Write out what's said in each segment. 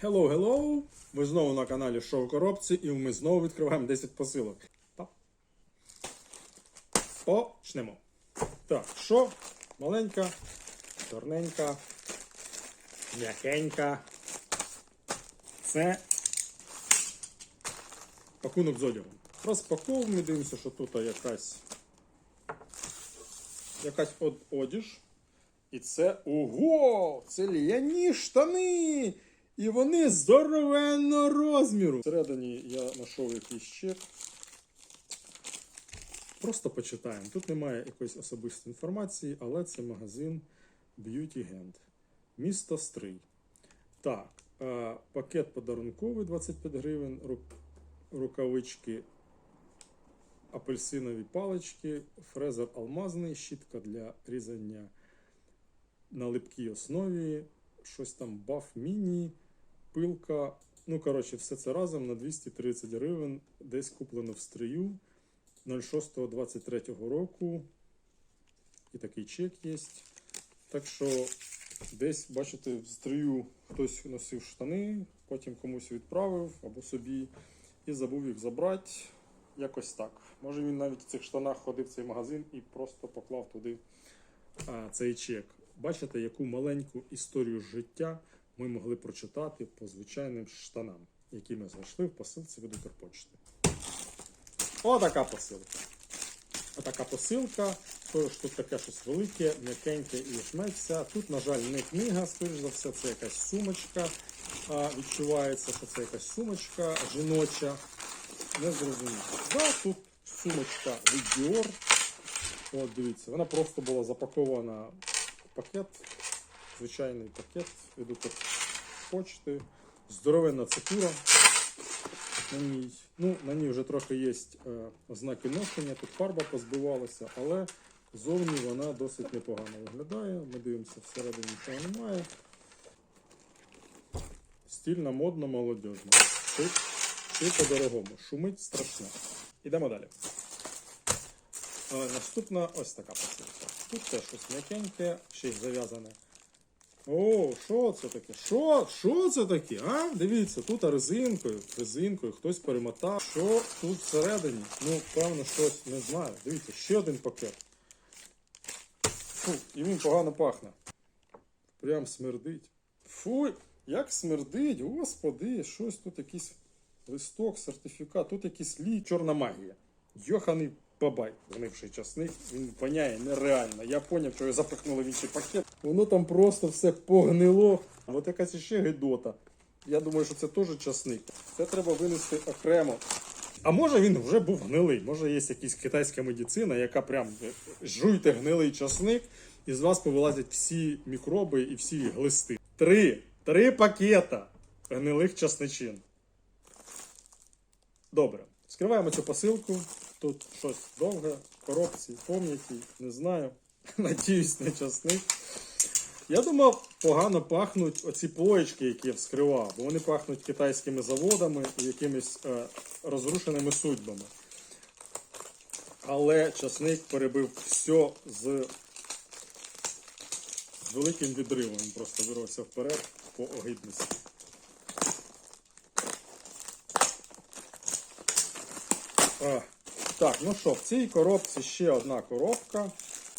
Hello, hello! Ми знову на каналі Шоу Коробці і ми знову відкриваємо 10 посилок. Почнемо. Так, що? Маленька, чорненька, м'якенька. Це пакунок з одягом. Розпаковуємо, дивимося, що тут якась якась од- одіж. І це ого! Це ліяні штани! І вони здоровенного розміру. Всередині я знайшов якийсь чек. Просто почитаємо. Тут немає якоїсь особистої інформації, але це магазин Beauty Hand. Місто Стрий. Так, е, пакет подарунковий 25 гривень, ру- рукавички, апельсинові палички, фрезер алмазний, щітка для різання на липкій основі, щось там баф міні, пилка. Ну, коротше, все це разом на 230 гривень, десь куплено в стрию 06.23 року. І такий чек є. Так що десь, бачите, в стрию хтось носив штани, потім комусь відправив або собі і забув їх забрати. Якось так. Може він навіть в цих штанах ходив в цей магазин і просто поклав туди а, цей чек. Бачите, яку маленьку історію життя ми могли прочитати по звичайним штанам, які ми знайшли в посилці від Укрпочти. Отака посилка. Отака посилка. Тож тут таке щось велике, м'якеньке і жметься. Тут, на жаль, не книга, скоріш за все, це якась сумочка. А, відчувається, що це якась сумочка жіноча. Не зрозуміло. Да, тут сумочка від Dior. От дивіться, вона просто була запакована в пакет, звичайний пакет від Укрпочти. Здоровенна цепура на ній. Ну, на ній вже трохи є е, ознаки ношення, тут фарба позбивалася, але зовні вона досить непогано виглядає. Ми дивимося, всередині нічого немає. Стильно, модно, молодежно. Шик по-дорогому. Шумить страшно. Ідемо далі. Е, Наступна ось така посилка. Тут теж щось м'якеньке, ще й зав'язане. О, що це таке? Що? Що це таке? А? Дивіться, тут резинкою, резинкою хтось перемотав. Що тут всередині? Ну, певно, щось не знаю. Дивіться, ще один пакет. Фу, і він погано пахне. Прям смердить. Фу, як смердить, господи, щось тут якийсь листок, сертифікат, тут якийсь лі, чорна магія. Йоханий бабай, гнивший часник, він воняє нереально. Я поняв, що його запихнули в інший пакет. Воно там просто все погнило. От якась ще гидота. Я думаю, що це теж часник. Це треба винести окремо. А може він вже був гнилий? Може є якась китайська медицина, яка прям е, жуйте гнилий часник, і з вас повилазять всі мікроби і всі глисти. Три. Три пакета гнилих часничин. Добре. Скриваємо цю посилку. Тут щось довге, коробці, пом'яті, не знаю. Надіюсь, не часник. Я думав, погано пахнуть оці плоєчки, які я вскривав, бо вони пахнуть китайськими заводами і якимись е, розрушеними судьбами. Але часник перебив все з великим відривом. Він просто вирвався вперед по огидності. А, так, ну що, в цій коробці ще одна коробка.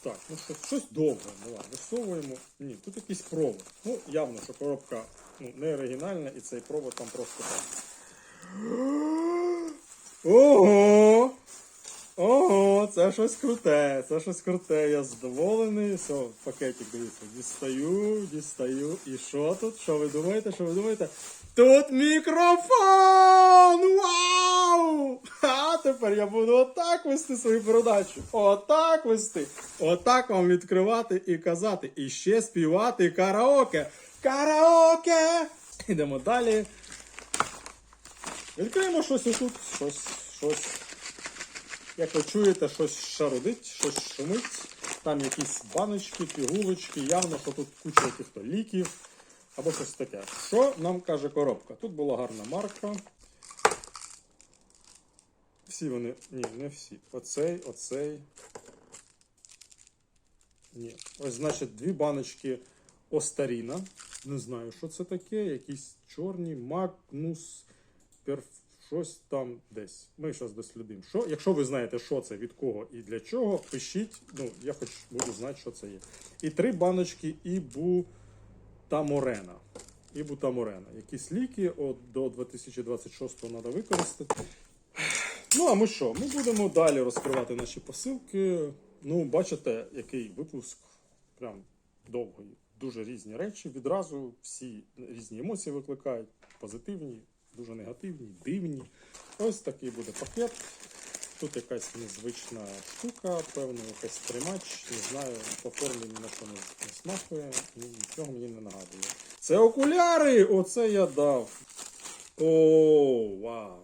Так, ну що, щось довге. Давай, висовуємо. Ні, тут якийсь провод. Ну, явно, що коробка ну, не оригінальна і цей провод там просто. так. Ого! Ого, це щось круте, це щось круте, я задоволений. Все, пакетик дивіться, дістаю, дістаю. І що тут? Що ви думаєте? Що ви думаєте? Тут мікрофон! Вау! А тепер я буду отак вести свою передачу. Отак вести. Отак вам відкривати і казати. І ще співати караоке. Караоке! Ідемо далі. Відкриємо щось отут. Щось, щось. Як ви чуєте, щось шарудить, щось шумить. Там якісь баночки, пігулочки, явно, що тут куча яких-то ліків або щось таке. Що нам каже коробка? Тут була гарна марка. Всі вони. Ні, не всі. Оцей, оцей. Ні. Ось, значить, дві баночки Остаріна. Не знаю, що це таке. Якісь чорні, Магнус, перф... щось там десь. Ми зараз дослідимо. Що? Якщо ви знаєте, що це, від кого і для чого, пишіть. Ну, я хоч буду знати, що це є. І три баночки Ібу Таморена. Ібу Таморена. Якісь ліки от, до 2026-го треба використати. Ну, а ми що? Ми будемо далі розкривати наші посилки. Ну, бачите, який випуск. Прям довгий. Дуже різні речі. Відразу всі різні емоції викликають. Позитивні, дуже негативні, дивні. Ось такий буде пакет. Тут якась незвична штука, певно, якийсь тримач. Не знаю, по формі ні на що не, ні, нічого мені не нагадує. Це окуляри! Оце я дав. О, вау!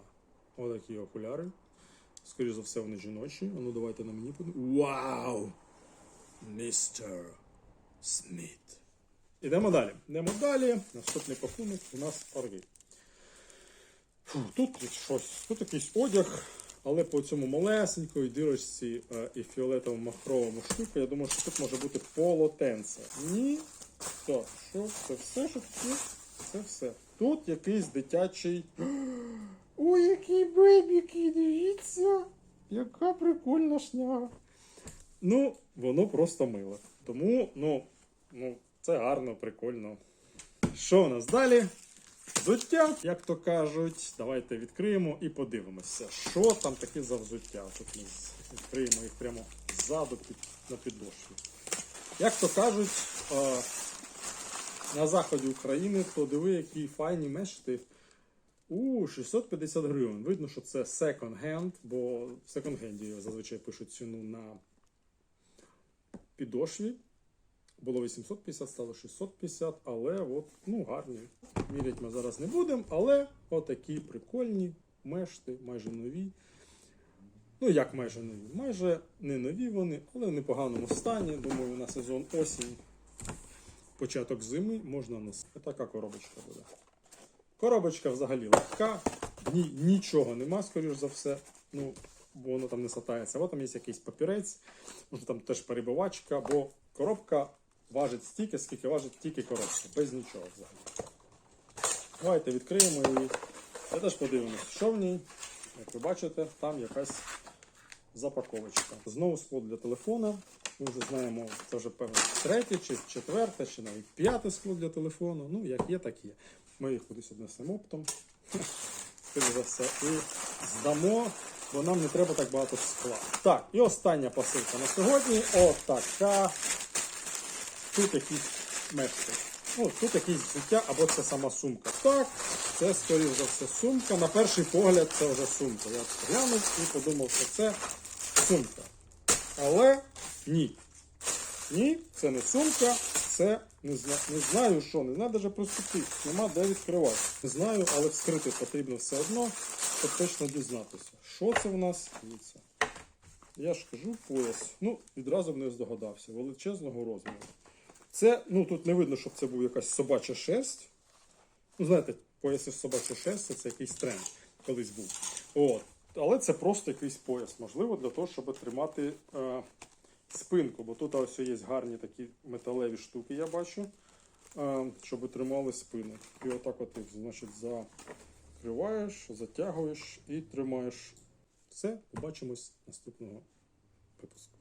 Отакі окуляри. Скоріше за все, вони жіночі. Ну давайте на мені подивимось. Вау! Містер Сміт. Ідемо далі. Йдемо далі. Наступний пакунок у нас орги. Тут щось, тут якийсь одяг, але по цьому малесенької дирочці е, і фіолетовому махровому штуку, я думаю, що тут може бути полотенце. Ні. Так, що? Це все, що тут? Це все. Тут якийсь дитячий. Ой, який бебіки, дивіться! Яка прикольна шняга. Ну, воно просто миле. Тому, ну, ну, це гарно, прикольно. Що у нас далі? Взуття, як то кажуть, давайте відкриємо і подивимося, що там таке за взуття. Тут ми відкриємо їх прямо ззаду під, на підошві. Як то кажуть, е, на заході України, то диви, які файні мешти. У 650 гривень. Видно, що це секонд-хенд, бо в секонд-хенді зазвичай пишуть ціну на підошві. Було 850, стало 650, але от, ну, гарні. Мірять ми зараз не будемо, але отакі прикольні мешти, майже нові. Ну, як майже нові? Майже не нові вони, але в непоганому стані. Думаю, на сезон осінь, початок зими можна носити. Така коробочка буде. Коробочка взагалі легка, ні, нічого нема, скоріш за все. Ну, бо воно там не сатається. От там є якийсь папірець, може там теж перебивачка, бо коробка важить стільки, скільки важить тільки коробка, без нічого взагалі. Давайте відкриємо її. Я теж подивимось, що в ній. Як ви бачите, там якась запаковочка. Знову скло для телефона. Ми вже знаємо, це вже певно третє, чи четверте, чи навіть п'яте скло для телефону. Ну, як є, так є. Ми їх кудись однесемо оптом. За все, і здамо, бо нам не треба так багато скла. Так, і остання посилка на сьогодні. Отака. Тут якісь мешки. Ну, тут якісь взуття або це сама сумка. Так, це, скоріш за все, сумка. На перший погляд це вже сумка. Я глянув і подумав, що це сумка. Але ні. Ні, це не сумка, це не, зна... не знаю що, не знаю навіть приступити, нема де відкривати. Не знаю, але вскрити потрібно все одно, щоб точно дізнатися. Що це в нас? Дивіться. Я ж кажу пояс. Ну, відразу б не здогадався, величезного розміру. Це, ну тут не видно, щоб це був якась собача шерсть. Ну, знаєте, пояс із собачої шерсті це якийсь тренд колись був. От. Але це просто якийсь пояс, можливо, для того, щоб тримати е, спинку. Бо тут ось є гарні такі металеві штуки, я бачу, е, щоб тримали спину. І отак от значить, закриваєш, затягуєш і тримаєш. Все, побачимось наступного випуску.